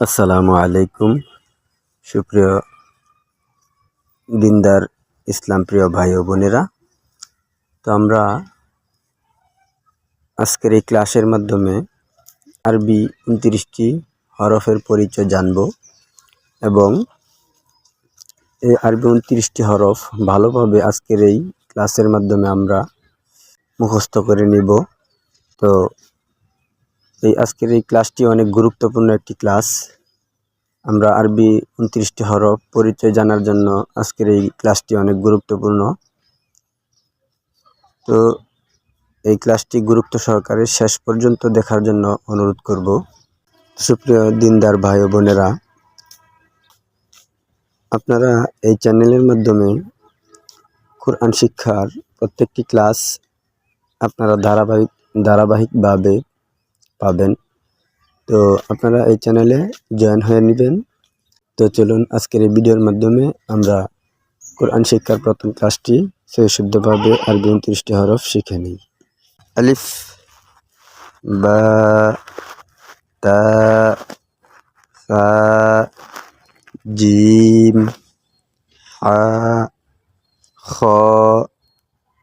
আসসালামু আলাইকুম। সুপ্রিয় দিনদার ইসলাম প্রিয় ভাই ও বোনেরা, তো আমরা আজকের এই ক্লাসের মাধ্যমে আরবি উনত্রিশটি হরফের পরিচয় জানব এবং এই আরবি উনত্রিশটি হরফ ভালোভাবে আজকের এই ক্লাসের মাধ্যমে আমরা মুখস্থ করে নিব। তো এই আজকের এই ক্লাসটি অনেক গুরুত্বপূর্ণ একটি ক্লাস। আমরা আরবি উনত্রিশটি হরফ পরিচয় জানার জন্য আজকের এই ক্লাসটি অনেক গুরুত্বপূর্ণ। তো এই ক্লাসটি গুরুত্ব সহকারে শেষ পর্যন্ত দেখার জন্য অনুরোধ করব। সুপ্রিয় দিনদার ভাই বোনেরা, আপনারা এই চ্যানেলের মাধ্যমে কোরআন শিক্ষার প্রত্যেকটি ক্লাস আপনারা ধারাবাহিক ধারাবাহিকভাবে পাবেন। তো আপনারা এই চ্যানেলে জয়েন হয়ে নেবেন। তো চলুন আজকের এই ভিডিওর মাধ্যমে আমরা কোরআন শিক্ষার প্রথম ক্লাসটি শুদ্ধভাবে আরবি উনত্রিশটি হরফ শিখে নিই। আলিফ, বা, তা, সা, জিম হা খ,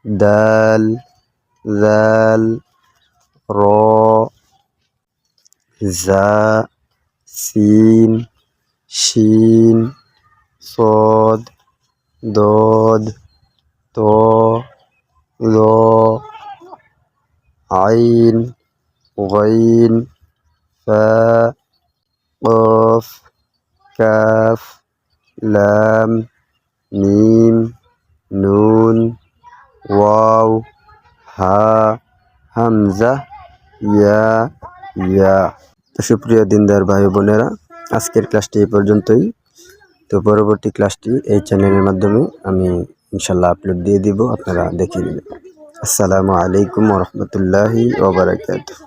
দাল, জাল, র زا سين شين صاد ضاد طا ظاء عين غين فاء قاف كاف لام ميم نون واو ها همزة يا ইয়া সুপ্রিয় দিনদার ভাই বোনেরা, আজকের ক্লাসটি এই পর্যন্তই। তো পরবর্তী ক্লাসটি এই চ্যানেলের মাধ্যমে আমি ইনশাল্লাহ আপলোড দিয়ে দিব, আপনারা দেখে নেবেন। আসসালামু আলাইকুম রহমতুল্লাহি ওবরাকাতুহ